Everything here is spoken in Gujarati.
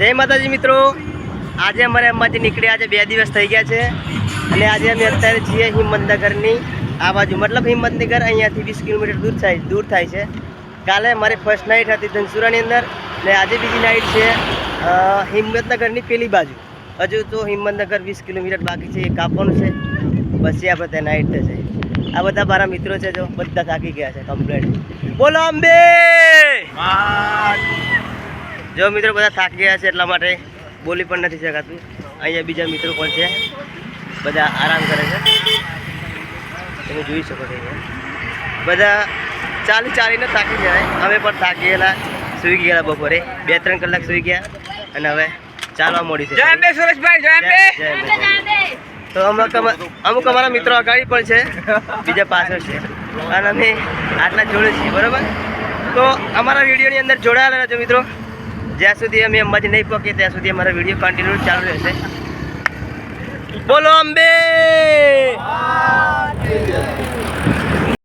જય માતાજી મિત્રો. આજે અમારે અંબાજી નીકળ્યા આજે બે દિવસ થઈ ગયા છે. અને આજે અમે અત્યારે છીએ હિંમતનગરની આ બાજુ. મતલબ હિંમતનગર અહીંયાથી વીસ કિલોમીટર દૂર થાય દૂર થાય છે. કાલે મારી ફર્સ્ટ નાઇટ હતી ધનસુરાની અંદર ને આજે બીજી નાઇટ છે હિંમતનગરની પેલી બાજુ. હજુ તો હિંમતનગર વીસ કિલોમીટર બાકી છે, એ કાપવાનું છે. પછી આપણે ત્યાં નાઇટ થશે. આ બધા મારા મિત્રો છે, જો બધા થાકી ગયા છે કમ્પ્લેટ બોલો અંબે! જો મિત્રો બધા થાકી ગયા છે એટલા માટે બોલી પણ નથી શકાતું. અહીંયા બીજા મિત્રો પણ છે. બધા આરામ કરે છે. તમે જોઈ શકો છો બધા ચાલી ચાલીને થાકી જાય અમે પણ થાકી ગયેલા સૂઈ ગયેલા બપોરે. બે ત્રણ કલાક સૂઈ ગયા અને હવે ચાલવા મોડી છે. તો અમુક અમા- અમુક અમારા મિત્રો અગાડી પણ છે. બીજા પાછળ છે. અને અમે આટલા જોડે છીએ બરાબર? તો અમારા વિડીયોની અંદર જોડાયેલા રહેજો મિત્રો. જ્યાં સુધી અમે મજ નહીં પકીએ ત્યાં સુધી અમારો વીડિયો કન્ટિન્યુ ચાલુ રહેશે. બોલો અંબે!